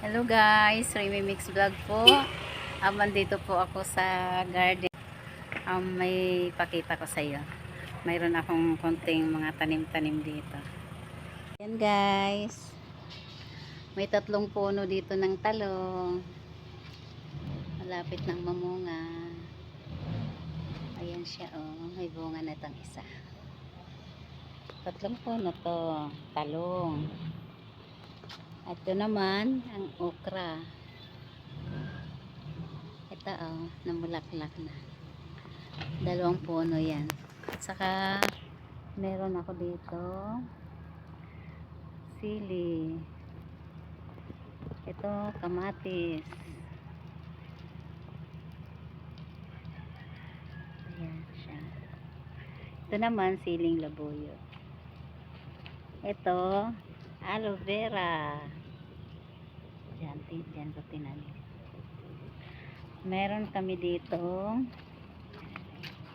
Hello guys, Remy Mix Vlog po. Um, dito po ako sa garden. Um, may pakita ko sa iyo. Mayroon akong konting mga tanim-tanim dito. Yan guys. May tatlong puno dito ng talong. Malapit ng mamunga. Ayan siya oh. May bunga na itong isa. Tatlong puno to. Talong. Ito naman, ang okra. Ito oh, namulaklak na. Dalawang puno yan. Saka, meron ako dito, sili. Ito, kamatis. Ayan siya. Ito naman, siling labuyo. Ito, aloe vera. Diyan, tin- diyan ko tinanim. Meron kami dito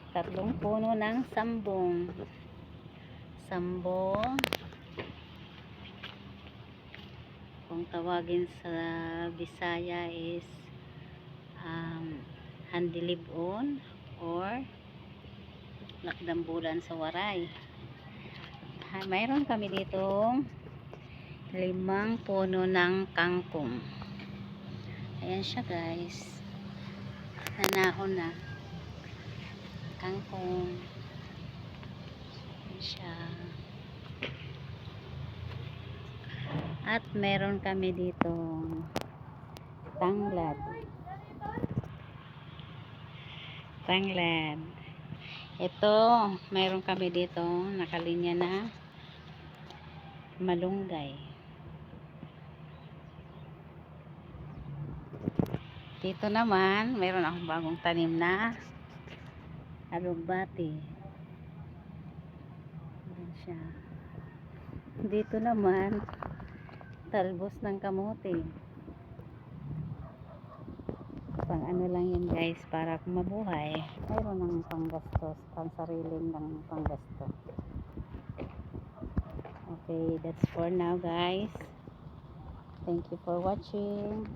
tatlong puno ng sambong. Sambo. Kung tawagin sa Bisaya is um, handilibon or lakdambulan sa waray. Mayroon kami dito limang puno ng kangkong. Ayan siya guys. Nanahon na. Kangkong. Ayan siya. At meron kami dito tanglad. Tanglad. Ito, meron kami dito nakalinya na malunggay. Dito naman, mayroon akong bagong tanim na alugbati. Ayan siya. Dito naman, talbos ng kamote. Pang ano lang yan guys, para mabuhay. Mayroon ng panggastos, pang sariling ng panggastos. Okay, that's for now guys. Thank you for watching.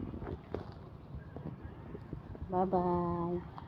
Bye-bye.